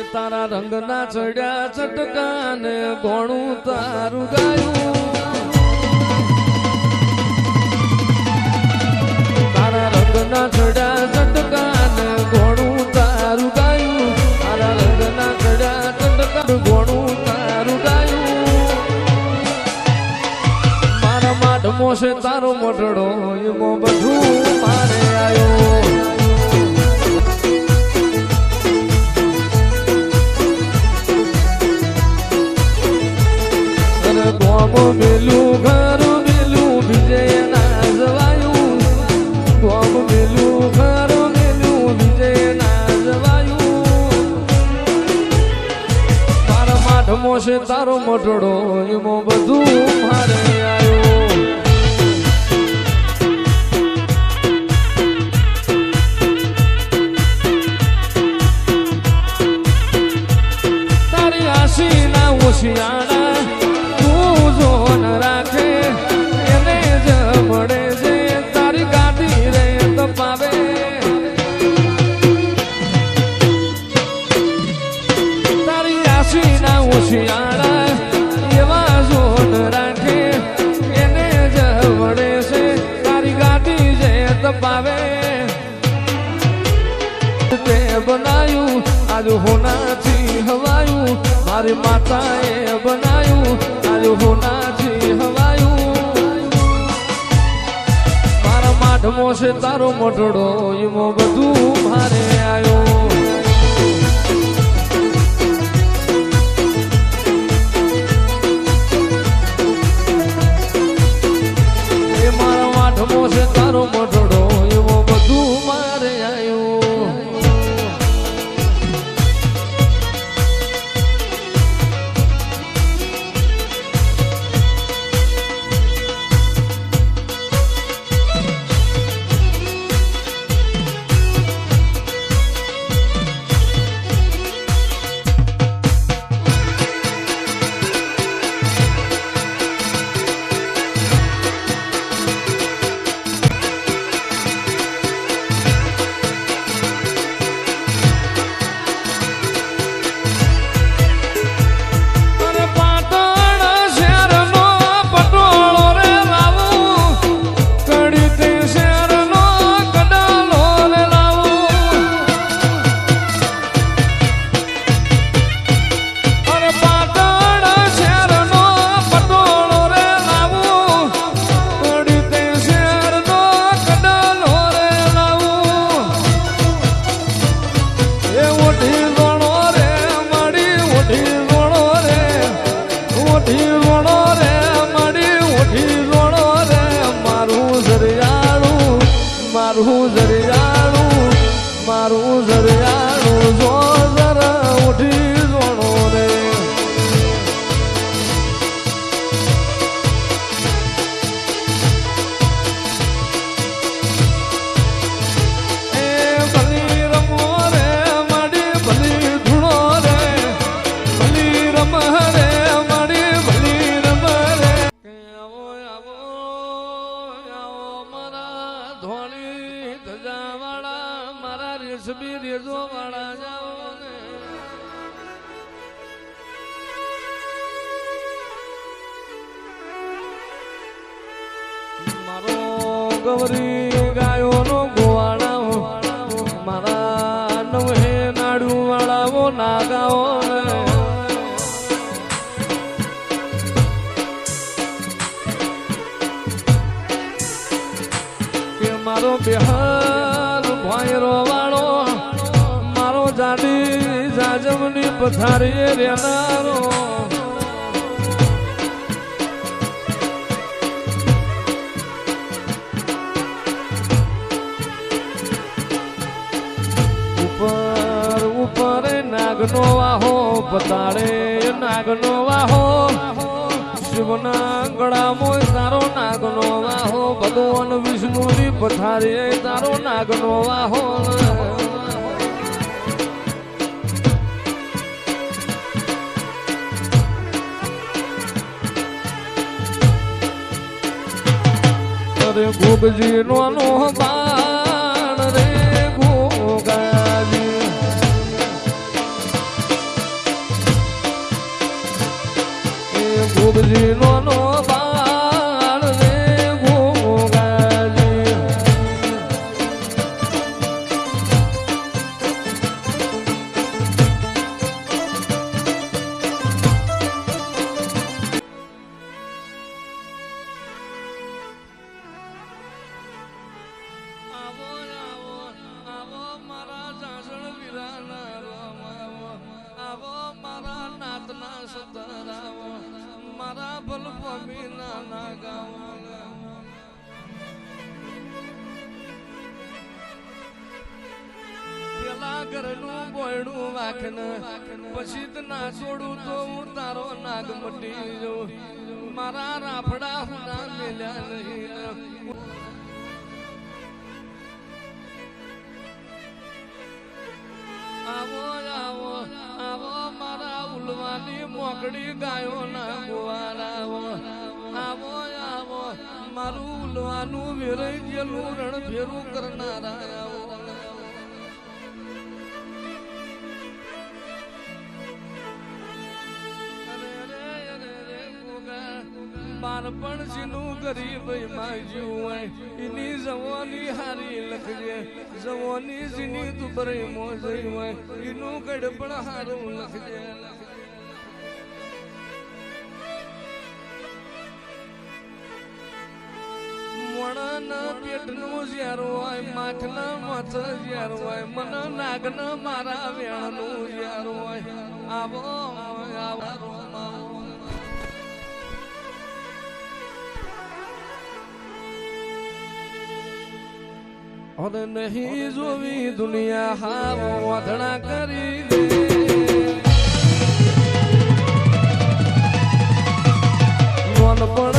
એ તારા રંગના ચડ્યા ચટકાને ગોણું તારું ગાયું. તારા રંગના ચડ્યા મેલું ઘર મેલું બીજે ના જવાયું. ગોમ મેલું જવાયું. મારા માઠમો છે, તારો મઢડો એમાં બધું મારે આવ્યો તારી બનાયું, આજ હોનાથી હવાયું. મારી માતાએ બનાયું, આજ હોનાથી હવાયું. મારા માઠમો છે તારો મોઢડો, એમાં બધું મારે આવ્યો મારું જરિયાળું મારું જરિયાળું મારા રેશમી રેજો વાળા જાઓ ને મારો ગૌરી ગાયોનો ગોવાળાઓ, મારા નવહે નાડુ વાળાઓ નાગાઓ મારો બિહાર ભાઈ વાળો મારો જાજમની પથારીએ રહેનારો. ઉપર ઉપર નાગનો વાહો પતાડે નાગનો વાહો. શિવના ગળામાં તારો નાગનો વાહો. ભગવાન વિષ્ણુની પથારીએ તારો નાગનો વાહો. રે ગોગજી નો બાણ રે ગોગાજી. ગોગજી નો મારા ભલ પમીના ના ગાવો પેલા ઘરનું પછી જ ના છોડું તો હું તારો નાગ મટી જઉં. મારા રાફડા હું મેલ્યા નહીં. મારા ઉલવાની મોકડી ગાયો ના ગુવારાવો. આવો આવો, મારું ઉલવાનું વેરાઈ ગયેલું રણ ફેરું કરનારા આવો બાળપણ જીનું ગરીબ માગ્યું હોય, એની જવાની હારી લખજે. જવાની જીની દુબરે મોજઈ હોય, એનું ગડપણ હારું લખજે. વણન પેટનું ઝેરું હોય માખન મથ ઝેરું હોય, મન નાગન મારા વેણનું ઝેરું હોય. આવો આવો અને નહીં જોવી દુનિયા હારો વધણા કરી. મન પણ